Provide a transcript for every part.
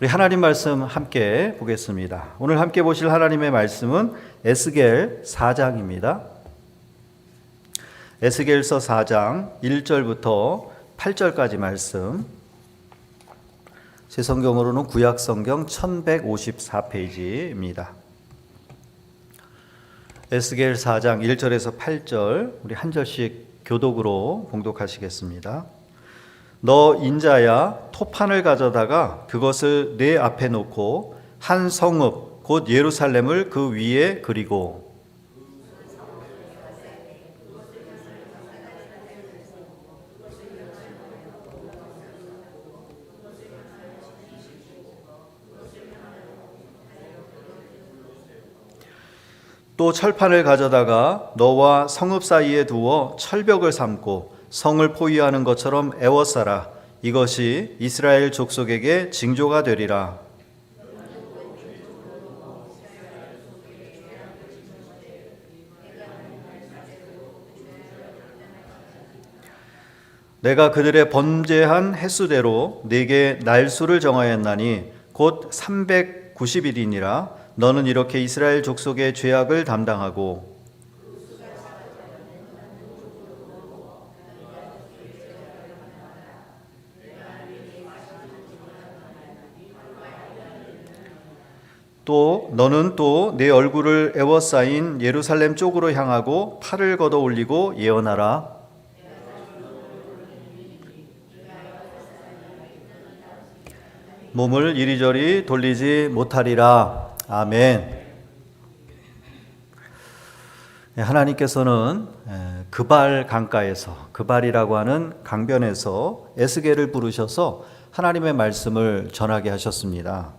우리 하나님 말씀 함께 보겠습니다. 오늘 함께 보실 하나님의 말씀은 에스겔 4장입니다. 에스겔서 4장 1절부터 8절까지 말씀. 제 성경으로는 구약 성경 1154페이지입니다. 에스겔 4장 1절에서 8절 우리 한 절씩 교독으로 봉독하시겠습니다. 너 인자야 토판을 가져다가 그것을 내 앞에 놓고 한 성읍 곧 예루살렘을 그 위에 그리고. 또 철판을 가져다가 너와 성읍 사이에 두어 철벽을 삼고 성을 포위하는 것처럼 애워싸라. 이것이 이스라엘 족속에게 징조가 되리라. 내가 그들의 번제한 횟수대로 네게 날수를 정하였나니 곧 390일이니라 너는 이렇게 이스라엘 족속의 죄악을 담당하고 또 너는 또 내 얼굴을 애워싸인 예루살렘 쪽으로 향하고 팔을 걷어 올리고 예언하라 몸을 이리저리 돌리지 못하리라. 아멘. 네, 하나님께서는 그발 강가에서 그발이라고 하는 강변에서 에스겔을 부르셔서 하나님의 말씀을 전하게 하셨습니다.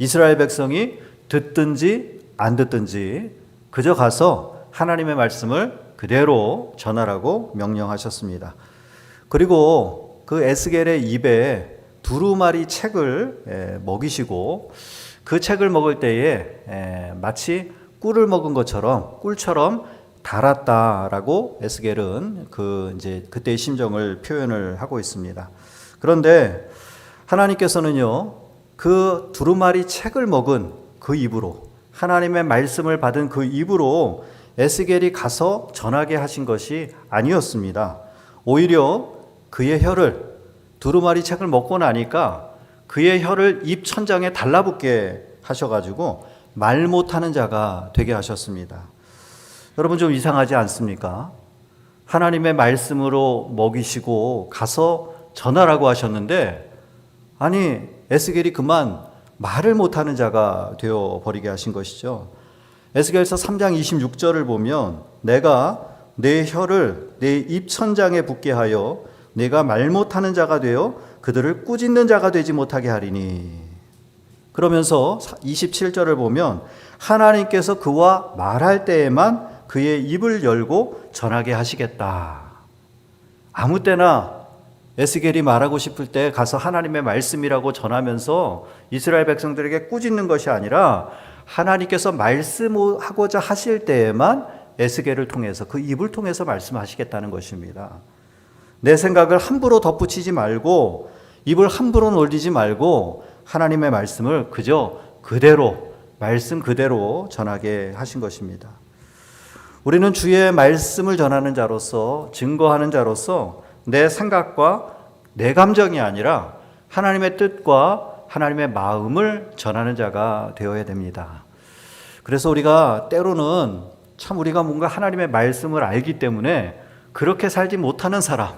이스라엘 백성이 듣든지 안 듣든지 그저 가서 하나님의 말씀을 그대로 전하라고 명령하셨습니다. 그리고 그 에스겔의 입에 두루마리 책을 먹이시고 그 책을 먹을 때에 마치 꿀을 먹은 것처럼 꿀처럼 달았다라고 에스겔은 그 이제 그때의 심정을 표현을 하고 있습니다. 그런데 하나님께서는요 그 두루마리 책을 먹은 그 입으로 하나님의 말씀을 받은 그 입으로 에스겔이 가서 전하게 하신 것이 아니었습니다. 오히려 그의 혀를 두루마리 책을 먹고 나니까 그의 혀를 입 천장에 달라붙게 하셔가지고 말 못하는 자가 되게 하셨습니다. 여러분 좀 이상하지 않습니까? 하나님의 말씀으로 먹이시고 가서 전하라고 하셨는데 아니 에스겔이 그만 말을 못하는 자가 되어 버리게 하신 것이죠. 에스겔서 3장 26절을 보면 내가 내 혀를 내 입 천장에 붙게 하여 내가 말 못하는 자가 되어 그들을 꾸짖는 자가 되지 못하게 하리니. 그러면서 27절을 보면 하나님께서 그와 말할 때에만 그의 입을 열고 전하게 하시겠다. 아무 때나 에스겔이 말하고 싶을 때 가서 하나님의 말씀이라고 전하면서 이스라엘 백성들에게 꾸짖는 것이 아니라 하나님께서 말씀하고자 하실 때에만 에스겔을 통해서 그 입을 통해서 말씀하시겠다는 것입니다. 내 생각을 함부로 덧붙이지 말고 입을 함부로 놀리지 말고 하나님의 말씀을 그저 그대로 말씀 그대로 전하게 하신 것입니다. 우리는 주의 말씀을 전하는 자로서 증거하는 자로서 내 생각과 내 감정이 아니라 하나님의 뜻과 하나님의 마음을 전하는 자가 되어야 됩니다. 그래서 우리가 때로는 참 우리가 뭔가 하나님의 말씀을 알기 때문에 그렇게 살지 못하는 사람,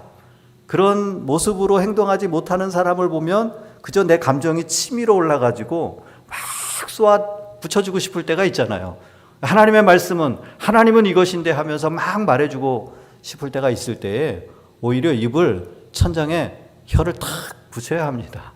그런 모습으로 행동하지 못하는 사람을 보면 그저 내 감정이 치밀어 올라가지고 막 쏘아 붙여주고 싶을 때가 있잖아요. 하나님의 말씀은 하나님은 이것인데 하면서 막 말해주고 싶을 때가 있을 때에 오히려 입을 천장에 혀를 탁 붙여야 합니다.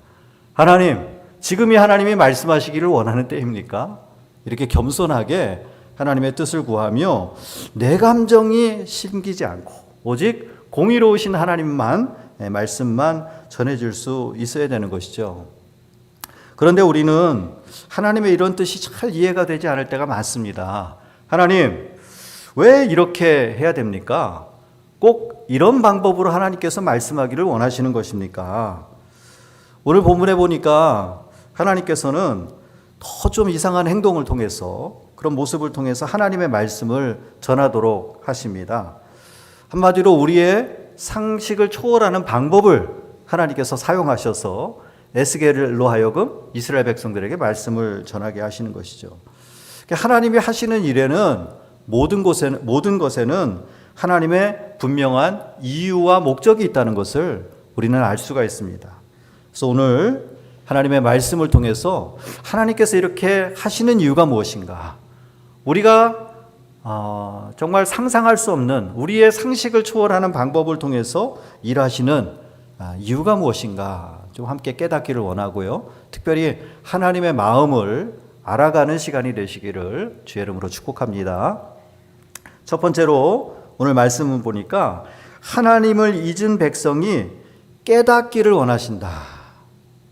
하나님, 지금이 하나님이 말씀하시기를 원하는 때입니까? 이렇게 겸손하게 하나님의 뜻을 구하며 내 감정이 심기지 않고 오직 공의로우신 하나님만 말씀만 전해줄 수 있어야 되는 것이죠. 그런데 우리는 하나님의 이런 뜻이 잘 이해가 되지 않을 때가 많습니다. 하나님, 왜 이렇게 해야 됩니까? 꼭 이런 방법으로 하나님께서 말씀하기를 원하시는 것입니까? 오늘 본문에 보니까 하나님께서는 더 좀 이상한 행동을 통해서 그런 모습을 통해서 하나님의 말씀을 전하도록 하십니다. 한마디로 우리의 상식을 초월하는 방법을 하나님께서 사용하셔서 에스겔로 하여금 이스라엘 백성들에게 말씀을 전하게 하시는 것이죠. 그러니까 하나님이 하시는 일에는 모든 곳에 모든 것에는 하나님의 분명한 이유와 목적이 있다는 것을 우리는 알 수가 있습니다. 그래서 오늘 하나님의 말씀을 통해서 하나님께서 이렇게 하시는 이유가 무엇인가? 우리가 어, 정말 상상할 수 없는 우리의 상식을 초월하는 방법을 통해서 일하시는 아, 이유가 무엇인가? 좀 함께 깨닫기를 원하고요. 특별히 하나님의 마음을 알아가는 시간이 되시기를 주의 이름으로 축복합니다. 첫 번째로 오늘 말씀을 보니까 하나님을 잊은 백성이 깨닫기를 원하신다.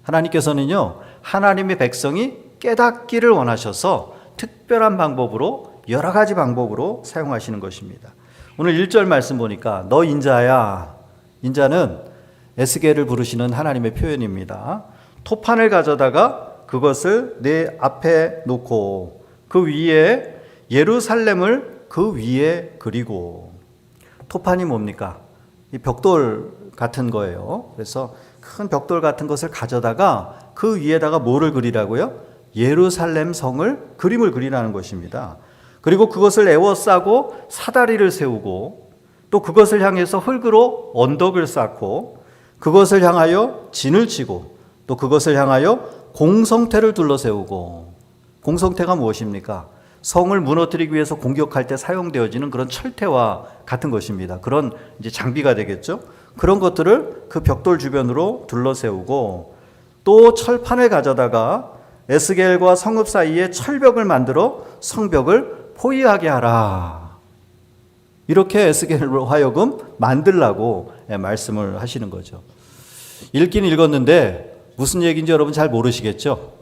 하나님께서는요, 하나님의 백성이 깨닫기를 원하셔서 특별한 방법으로 여러 가지 방법으로 사용하시는 것입니다. 오늘 1절 말씀 보니까 너 인자야. 인자는 에스겔을 부르시는 하나님의 표현입니다. 토판을 가져다가 그것을 내 앞에 놓고 그 위에 예루살렘을 그 위에 그리고 토판이 뭡니까? 이 벽돌 같은 거예요. 그래서 큰 벽돌 같은 것을 가져다가 그 위에다가 뭐를 그리라고요? 예루살렘 성을 그림을 그리라는 것입니다. 그리고 그것을 에워싸고 사다리를 세우고 또 그것을 향해서 흙으로 언덕을 쌓고 그것을 향하여 진을 치고 또 그것을 향하여 공성태를 둘러세우고 공성태가 무엇입니까? 성을 무너뜨리기 위해서 공격할 때 사용되어지는 그런 철퇴와 같은 것입니다. 그런 이제 장비가 되겠죠. 그런 것들을 그 벽돌 주변으로 둘러세우고 또 철판을 가져다가 에스겔과 성읍 사이에 철벽을 만들어 성벽을 포위하게 하라. 이렇게 에스겔로 하여금 만들라고 예, 말씀을 하시는 거죠. 읽긴 읽었는데 무슨 얘기인지 여러분 잘 모르시겠죠?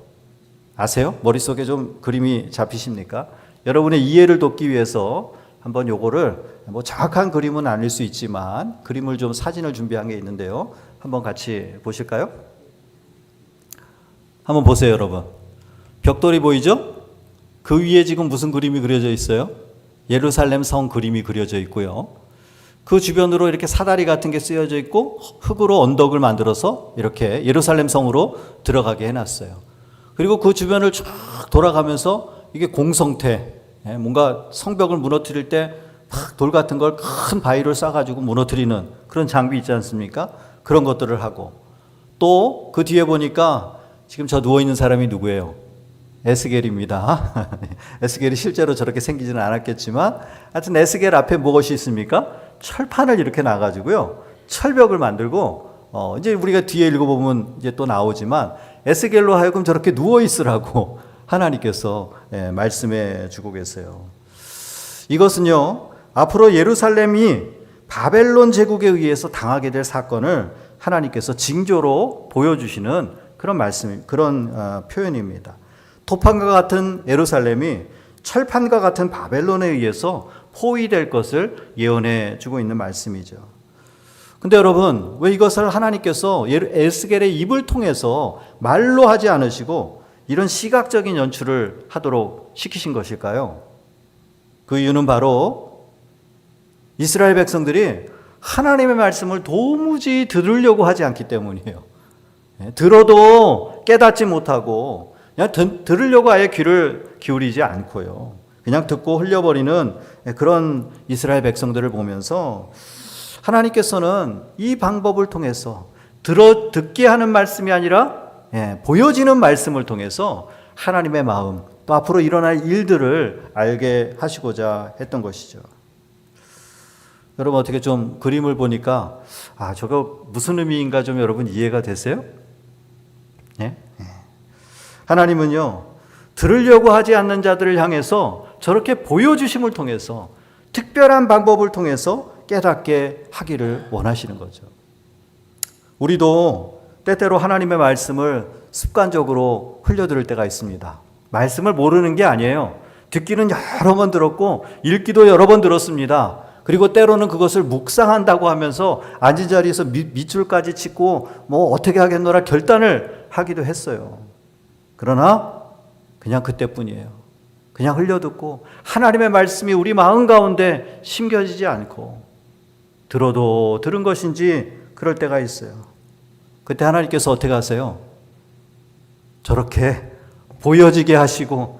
아세요? 머릿속에 좀 그림이 잡히십니까? 여러분의 이해를 돕기 위해서 한번 요거를 뭐 정확한 그림은 아닐 수 있지만 그림을 좀 사진을 준비한 게 있는데요. 한번 같이 보실까요? 한번 보세요, 여러분. 벽돌이 보이죠? 그 위에 지금 무슨 그림이 그려져 있어요? 예루살렘 성 그림이 그려져 있고요. 그 주변으로 이렇게 사다리 같은 게 쓰여져 있고 흙으로 언덕을 만들어서 이렇게 예루살렘 성으로 들어가게 해놨어요. 그리고 그 주변을 쫙 돌아가면서 이게 공성태, 예, 뭔가 성벽을 무너뜨릴 때 돌 같은 걸 큰 바위를 싸가지고 무너뜨리는 그런 장비 있지 않습니까? 그런 것들을 하고 또 그 뒤에 보니까 지금 저 누워 있는 사람이 누구예요? 에스겔입니다. 에스겔이 실제로 저렇게 생기지는 않았겠지만 하여튼 에스겔 앞에 무엇이 있습니까? 철판을 이렇게 놔가지고요. 철벽을 만들고 어 이제 우리가 뒤에 읽어보면 이제 또 나오지만 에스겔로 하여금 저렇게 누워 있으라고 하나님께서 예, 말씀해 주고 계세요. 이것은요, 앞으로 예루살렘이 바벨론 제국에 의해서 당하게 될 사건을 하나님께서 징조로 보여주시는 그런 말씀, 그런 어, 표현입니다. 토판과 같은 예루살렘이 철판과 같은 바벨론에 의해서 포위될 것을 예언해 주고 있는 말씀이죠. 근데 여러분, 왜 이것을 하나님께서 에스겔의 입을 통해서 말로 하지 않으시고 이런 시각적인 연출을 하도록 시키신 것일까요? 그 이유는 바로 이스라엘 백성들이 하나님의 말씀을 도무지 들으려고 하지 않기 때문이에요. 예, 들어도 깨닫지 못하고 그냥 들으려고 아예 귀를 기울이지 않고요. 그냥 듣고 흘려버리는 그런 이스라엘 백성들을 보면서 하나님께서는 이 방법을 통해서 들어 듣게 하는 말씀이 아니라 예, 보여지는 말씀을 통해서 하나님의 마음 또 앞으로 일어날 일들을 알게 하시고자 했던 것이죠. 여러분 어떻게 좀 그림을 보니까 아 저거 무슨 의미인가 좀 여러분 이해가 되세요? 예? 예. 하나님은요 들으려고 하지 않는 자들을 향해서 저렇게 보여주심을 통해서 특별한 방법을 통해서 깨닫게 하기를 원하시는 거죠. 우리도 때때로 하나님의 말씀을 습관적으로 흘려들을 때가 있습니다. 말씀을 모르는 게 아니에요. 듣기는 여러 번 들었고 읽기도 여러 번 들었습니다. 그리고 때로는 그것을 묵상한다고 하면서 앉은 자리에서 밑, 밑줄까지 치고 뭐 어떻게 하겠노라 결단을 하기도 했어요. 그러나 그냥 그때뿐이에요. 그냥 흘려듣고 하나님의 말씀이 우리 마음 가운데 심겨지지 않고 들어도 들은 것인지 그럴 때가 있어요. 그때 하나님께서 어떻게 하세요? 저렇게 보여지게 하시고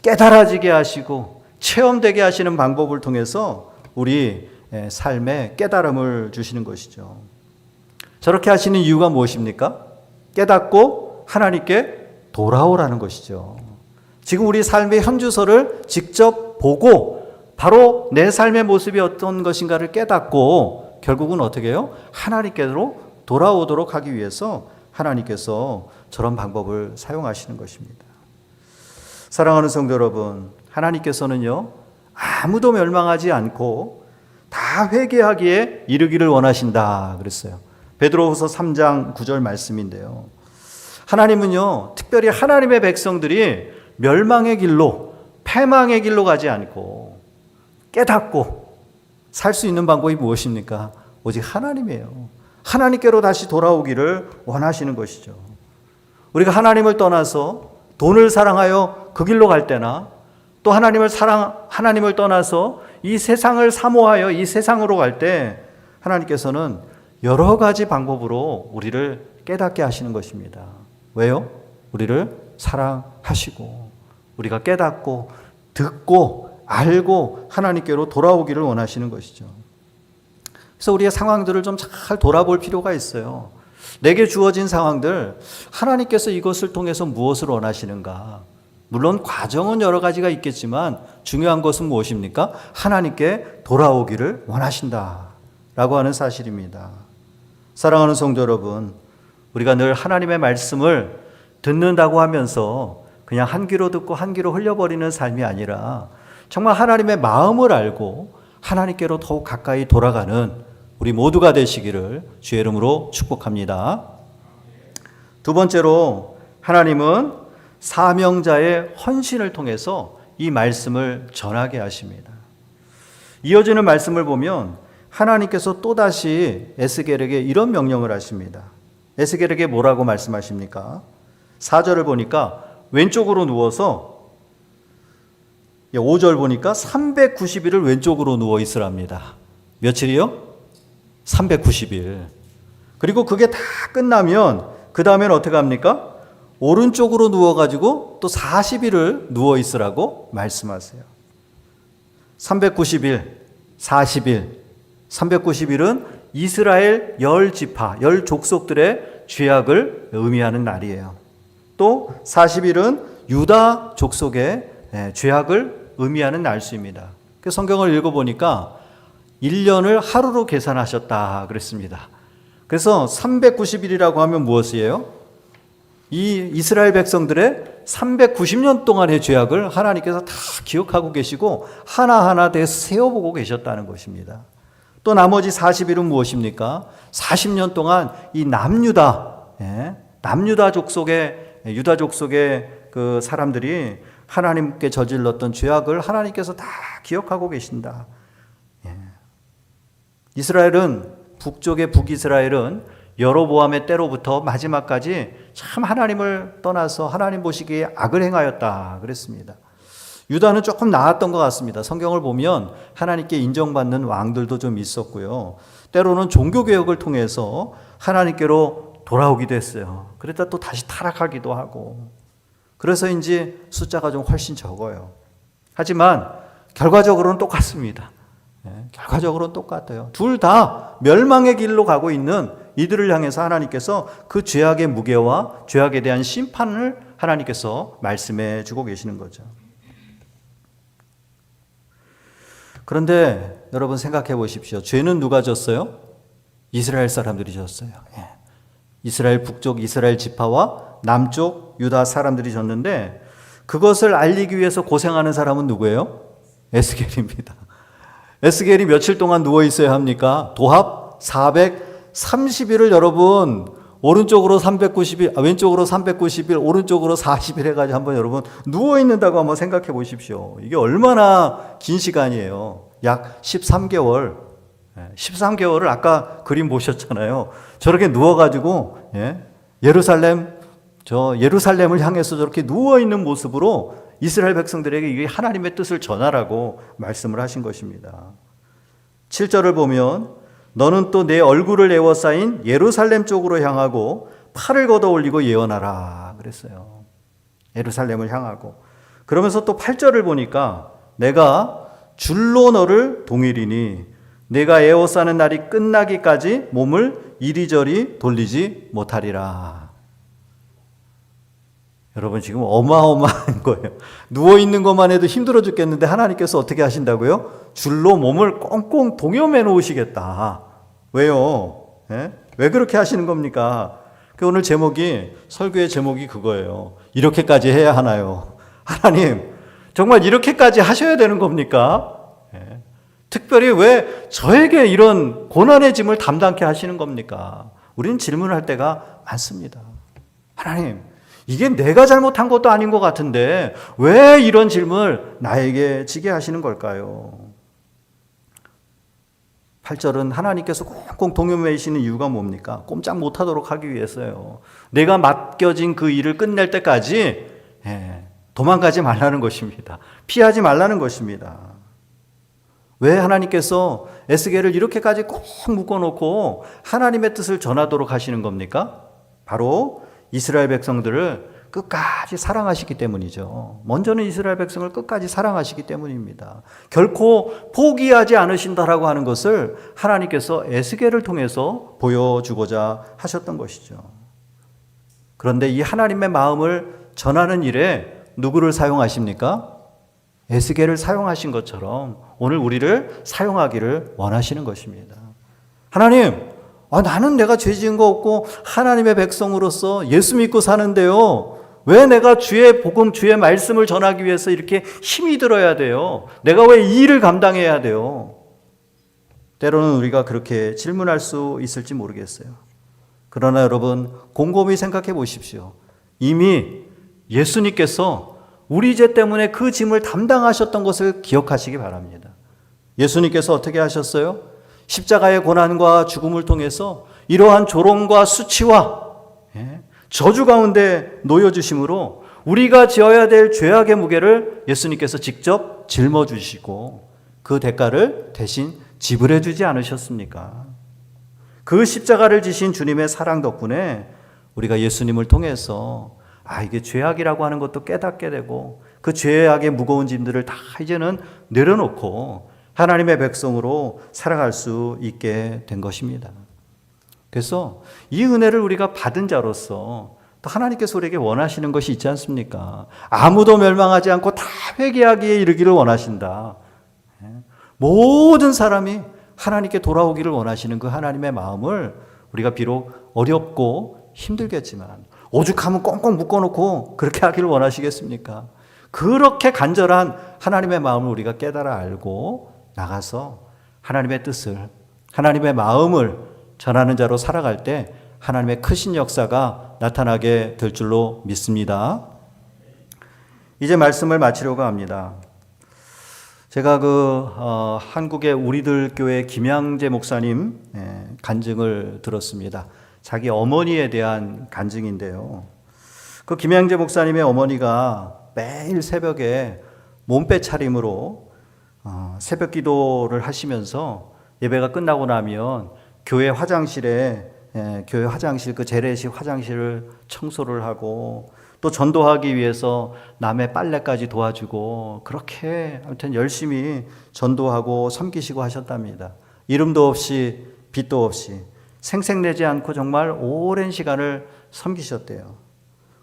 깨달아지게 하시고 체험되게 하시는 방법을 통해서 우리 삶에 깨달음을 주시는 것이죠. 저렇게 하시는 이유가 무엇입니까? 깨닫고 하나님께 돌아오라는 것이죠. 지금 우리 삶의 현주소를 직접 보고 바로 내 삶의 모습이 어떤 것인가를 깨닫고 결국은 어떻게 해요? 하나님께로 돌아오도록 하기 위해서 하나님께서 저런 방법을 사용하시는 것입니다. 사랑하는 성도 여러분, 하나님께서는요, 아무도 멸망하지 않고 다 회개하기에 이르기를 원하신다 그랬어요. 베드로후서 3장 9절 말씀인데요. 하나님은요, 특별히 하나님의 백성들이 멸망의 길로, 패망의 길로 가지 않고 깨닫고 살 수 있는 방법이 무엇입니까? 오직 하나님이에요. 하나님께로 다시 돌아오기를 원하시는 것이죠. 우리가 하나님을 떠나서 돈을 사랑하여 그 길로 갈 때나 또 하나님을 사랑, 하나님을 떠나서 이 세상을 사모하여 이 세상으로 갈 때 하나님께서는 여러 가지 방법으로 우리를 깨닫게 하시는 것입니다. 왜요? 우리를 사랑하시고 우리가 깨닫고 듣고 알고 하나님께로 돌아오기를 원하시는 것이죠. 그래서 우리의 상황들을 좀 잘 돌아볼 필요가 있어요. 내게 주어진 상황들, 하나님께서 이것을 통해서 무엇을 원하시는가? 물론 과정은 여러 가지가 있겠지만 중요한 것은 무엇입니까? 하나님께 돌아오기를 원하신다. 라고 하는 사실입니다. 사랑하는 성도 여러분, 우리가 늘 하나님의 말씀을 듣는다고 하면서 그냥 한 귀로 듣고 한 귀로 흘려버리는 삶이 아니라 정말 하나님의 마음을 알고 하나님께로 더욱 가까이 돌아가는 우리 모두가 되시기를 주의 이름으로 축복합니다. 두 번째로 하나님은 사명자의 헌신을 통해서 이 말씀을 전하게 하십니다. 이어지는 말씀을 보면 하나님께서 또다시 에스겔에게 이런 명령을 하십니다. 에스겔에게 뭐라고 말씀하십니까? 4절을 보니까 왼쪽으로 누워서 5절 보니까 390일을 왼쪽으로 누워 있으랍니다. 며칠이요? 390일. 그리고 그게 다 끝나면 그 다음엔 어떻게 합니까? 오른쪽으로 누워가지고 또 40일을 누워 있으라고 말씀하세요. 390일, 40일, 390일은 이스라엘 열 지파, 열 족속들의 죄악을 의미하는 날이에요. 또 40일은 유다 족속의 예, 죄악을 의미하는 날수입니다. 그 성경을 읽어보니까 1년을 하루로 계산하셨다 그랬습니다. 그래서 390일이라고 하면 무엇이에요? 이 이스라엘 백성들의 390년 동안의 죄악을 하나님께서 다 기억하고 계시고 하나하나 대 세워보고 계셨다는 것입니다. 또 나머지 40일은 무엇입니까? 40년 동안 이 남유다, 예, 남유다 족 속의, 유다 족 속의 그 사람들이 하나님께 저질렀던 죄악을 하나님께서 다 기억하고 계신다. 예. 이스라엘은 북쪽의 북이스라엘은 여로보암의 때로부터 마지막까지 참 하나님을 떠나서 하나님 보시기에 악을 행하였다 그랬습니다. 유다는 조금 나았던 것 같습니다. 성경을 보면 하나님께 인정받는 왕들도 좀 있었고요. 때로는 종교 개혁을 통해서 하나님께로 돌아오기도 했어요. 그랬다 또 다시 타락하기도 하고. 그래서인지 숫자가 좀 훨씬 적어요. 하지만 결과적으로는 똑같습니다. 네, 결과적으로는 똑같아요. 둘 다 멸망의 길로 가고 있는 이들을 향해서 하나님께서 그 죄악의 무게와 죄악에 대한 심판을 하나님께서 말씀해 주고 계시는 거죠. 그런데 여러분 생각해 보십시오. 죄는 누가 졌어요? 이스라엘 사람들이 졌어요. 예. 이스라엘 북쪽 이스라엘 지파와 남쪽 유다 사람들이 졌는데 그것을 알리기 위해서 고생하는 사람은 누구예요? 에스겔입니다. 에스겔이 며칠 동안 누워 있어야 합니까? 도합 430일을 여러분 오른쪽으로 390일, 아, 왼쪽으로 390일, 오른쪽으로 40일 해가지고 한번 여러분 누워 있는다고 한번 생각해 보십시오. 이게 얼마나 긴 시간이에요. 약 13개월. 13개월을 아까 그림 보셨잖아요. 저렇게 누워가지고 예? 예루살렘 저 예루살렘을 향해서 저렇게 누워 있는 모습으로 이스라엘 백성들에게 이게 하나님의 뜻을 전하라고 말씀을 하신 것입니다. 7절을 보면 너는 또 내 얼굴을 에워싸인 예루살렘 쪽으로 향하고 팔을 걷어 올리고 예언하라 그랬어요. 예루살렘을 향하고 그러면서 또 8절을 보니까 내가 줄로 너를 동일이니 내가 에워싸는 날이 끝나기까지 몸을 이리저리 돌리지 못하리라. 여러분 지금 어마어마한 거예요. 누워 있는 것만 해도 힘들어 죽겠는데 하나님께서 어떻게 하신다고요? 줄로 몸을 꽁꽁 동여매 놓으시겠다. 왜요? 예? 왜 그렇게 하시는 겁니까? 그 오늘 제목이 설교의 제목이 그거예요. 이렇게까지 해야 하나요? 하나님 정말 이렇게까지 하셔야 되는 겁니까? 예. 특별히 왜 저에게 이런 고난의 짐을 담당케 하시는 겁니까? 우리는 질문할 때가 많습니다. 하나님, 이게 내가 잘못한 것도 아닌 것 같은데 왜 이런 질문을 나에게 지게 하시는 걸까요? 8절은 하나님께서 꽁꽁 동요매시는 이유가 뭡니까? 꼼짝 못하도록 하기 위해서요. 내가 맡겨진 그 일을 끝낼 때까지 예, 도망가지 말라는 것입니다. 피하지 말라는 것입니다. 왜 하나님께서 에스겔을 이렇게까지 꼭 묶어놓고 하나님의 뜻을 전하도록 하시는 겁니까? 바로 이스라엘 백성들을 끝까지 사랑하시기 때문이죠. 먼저는 이스라엘 백성을 끝까지 사랑하시기 때문입니다. 결코 포기하지 않으신다라고 하는 것을 하나님께서 에스겔을 통해서 보여주고자 하셨던 것이죠. 그런데 이 하나님의 마음을 전하는 일에 누구를 사용하십니까? 에스겔을 사용하신 것처럼 오늘 우리를 사용하기를 원하시는 것입니다. 하나님, 아, 나는 내가 죄 지은 거 없고 하나님의 백성으로서 예수 믿고 사는데요. 왜 내가 주의 복음, 주의 말씀을 전하기 위해서 이렇게 힘이 들어야 돼요? 내가 왜 이 일을 감당해야 돼요? 때로는 우리가 그렇게 질문할 수 있을지 모르겠어요. 그러나 여러분, 곰곰이 생각해 보십시오. 이미 예수님께서 우리 죄 때문에 그 짐을 담당하셨던 것을 기억하시기 바랍니다. 예수님께서 어떻게 하셨어요? 십자가의 고난과 죽음을 통해서 이러한 조롱과 수치와 예, 저주 가운데 놓여주심으로 우리가 지어야 될 죄악의 무게를 예수님께서 직접 짊어주시고 그 대가를 대신 지불해 주지 않으셨습니까? 그 십자가를 지신 주님의 사랑 덕분에 우리가 예수님을 통해서 아, 이게 죄악이라고 하는 것도 깨닫게 되고 그 죄악의 무거운 짐들을 다 이제는 내려놓고 하나님의 백성으로 살아갈 수 있게 된 것입니다. 그래서 이 은혜를 우리가 받은 자로서 또 하나님께서 우리에게 원하시는 것이 있지 않습니까? 아무도 멸망하지 않고 다 회개하기에 이르기를 원하신다. 예. 모든 사람이 하나님께 돌아오기를 원하시는 그 하나님의 마음을 우리가 비록 어렵고 힘들겠지만 오죽하면 꽁꽁 묶어놓고 그렇게 하기를 원하시겠습니까? 그렇게 간절한 하나님의 마음을 우리가 깨달아 알고 나가서 하나님의 뜻을, 하나님의 마음을 전하는 자로 살아갈 때 하나님의 크신 역사가 나타나게 될 줄로 믿습니다. 이제 말씀을 마치려고 합니다. 제가 그 어, 한국의 우리들 교회 김양재 목사님 예, 간증을 들었습니다. 자기 어머니에 대한 간증인데요. 그 김양재 목사님의 어머니가 매일 새벽에 몸빼 차림으로 어, 새벽 기도를 하시면서 예배가 끝나고 나면 교회 화장실에 예, 교회 화장실 그 재래식 화장실을 청소를 하고 또 전도하기 위해서 남의 빨래까지 도와주고 그렇게 아무튼 열심히 전도하고 섬기시고 하셨답니다. 이름도 없이 빛도 없이 생색내지 않고 정말 오랜 시간을 섬기셨대요.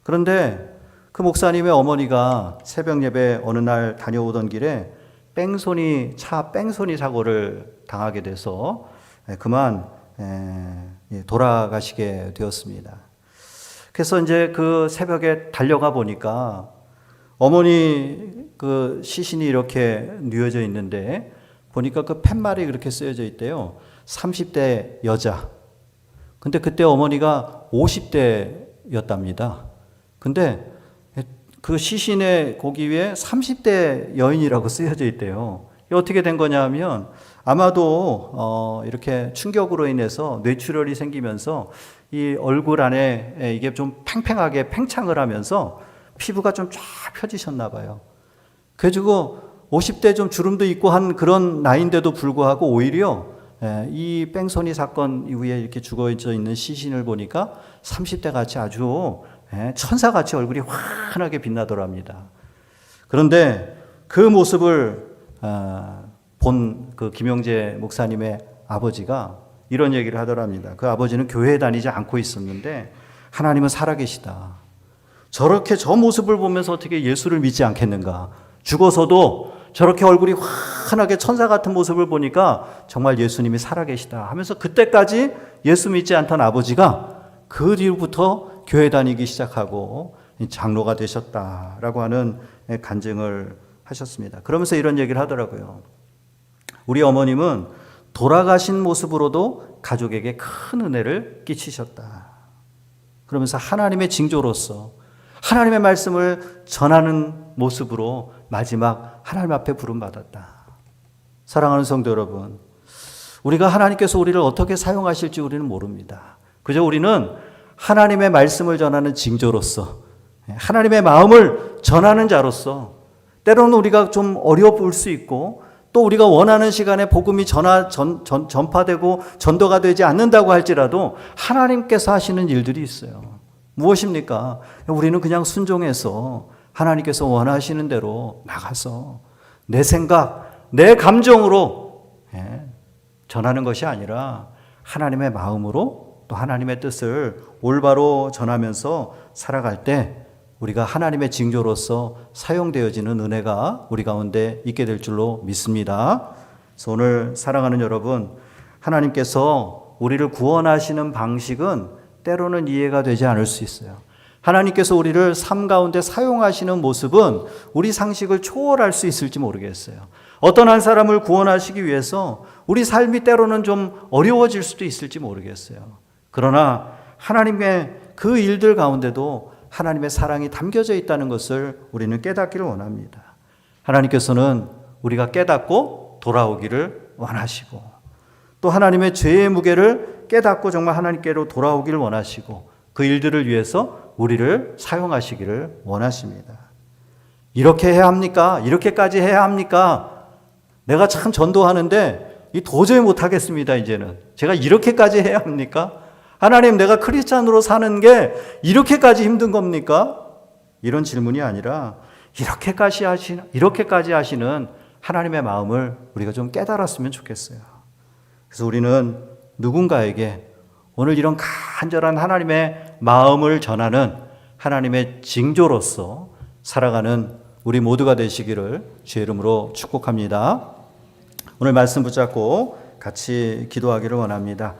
그런데 그 목사님의 어머니가 새벽 예배 어느 날 다녀오던 길에 뺑소니 차 뺑소니 사고를 당하게 돼서 그만 예, 돌아가시게 되었습니다. 그래서 이제 그 새벽에 달려가 보니까 어머니 그 시신이 이렇게 뉘어져 있는데 보니까 그 팻말이 그렇게 쓰여져 있대요. 30대 여자. 근데 그때 어머니가 50대였답니다. 근데 그 시신의 고기 위에 30대 여인이라고 쓰여져 있대요. 어떻게 된 거냐 하면 아마도 어, 이렇게 충격으로 인해서 뇌출혈이 생기면서 이 얼굴 안에 이게 좀 팽팽하게 팽창을 하면서 피부가 좀 쫙 펴지셨나 봐요. 그래가지고 50대 좀 주름도 있고 한 그런 나이인데도 불구하고 오히려 예, 이 뺑소니 사건 이후에 이렇게 죽어져 있는 시신을 보니까 30대 같이 아주 예, 천사 같이 얼굴이 환하게 빛나더랍니다. 그런데 그 모습을 아, 본그 김영재 목사님의 아버지가 이런 얘기를 하더랍니다. 그 아버지는 교회에 다니지 않고 있었는데 하나님은 살아계시다. 저렇게 저 모습을 보면서 어떻게 예수를 믿지 않겠는가? 죽어서도 저렇게 얼굴이 환하게 천사 같은 모습을 보니까 정말 예수님이 살아계시다 하면서 그때까지 예수 믿지 않던 아버지가 그 뒤부터 교회 다니기 시작하고 장로가 되셨다라고 하는 간증을 하셨습니다. 그러면서 이런 얘기를 하더라고요. 우리 어머님은 돌아가신 모습으로도 가족에게 큰 은혜를 끼치셨다. 그러면서 하나님의 징조로서 하나님의 말씀을 전하는 모습으로 마지막 하나님 앞에 부름받았다. 사랑하는 성도 여러분, 우리가 하나님께서 우리를 어떻게 사용하실지 우리는 모릅니다. 그저 우리는 하나님의 말씀을 전하는 징조로서 하나님의 마음을 전하는 자로서 때로는 우리가 좀 어려워 볼수 있고 또 우리가 원하는 시간에 복음이 전하, 전, 전, 전파되고 전도가 되지 않는다고 할지라도 하나님께서 하시는 일들이 있어요. 무엇입니까? 우리는 그냥 순종해서 하나님께서 원하시는 대로 나가서 내 생각, 내 감정으로 예, 전하는 것이 아니라 하나님의 마음으로 또 하나님의 뜻을 올바로 전하면서 살아갈 때 우리가 하나님의 징조로서 사용되어지는 은혜가 우리 가운데 있게 될 줄로 믿습니다. 그래서 오늘 사랑하는 여러분, 하나님께서 우리를 구원하시는 방식은 때로는 이해가 되지 않을 수 있어요. 하나님께서 우리를 삶 가운데 사용하시는 모습은 우리 상식을 초월할 수 있을지 모르겠어요. 어떤 한 사람을 구원하시기 위해서 우리 삶이 때로는 좀 어려워질 수도 있을지 모르겠어요. 그러나 하나님의 그 일들 가운데도 하나님의 사랑이 담겨져 있다는 것을 우리는 깨닫기를 원합니다. 하나님께서는 우리가 깨닫고 돌아오기를 원하시고 또 하나님의 죄의 무게를 깨닫고 정말 하나님께로 돌아오기를 원하시고 그 일들을 위해서 우리를 사용하시기를 원하십니다. 이렇게 해야 합니까? 이렇게까지 해야 합니까? 내가 참 전도하는데 이 도저히 못하겠습니다, 이제는. 제가 이렇게까지 해야 합니까? 하나님, 내가 크리스찬으로 사는 게 이렇게까지 힘든 겁니까? 이런 질문이 아니라 이렇게까지 하시는, 이렇게까지 하시는 하나님의 마음을 우리가 좀 깨달았으면 좋겠어요. 그래서 우리는 누군가에게 오늘 이런 간절한 하나님의 마음을 전하는 하나님의 징조로서 살아가는 우리 모두가 되시기를 주의 이름으로 축복합니다. 오늘 말씀 붙잡고 같이 기도하기를 원합니다.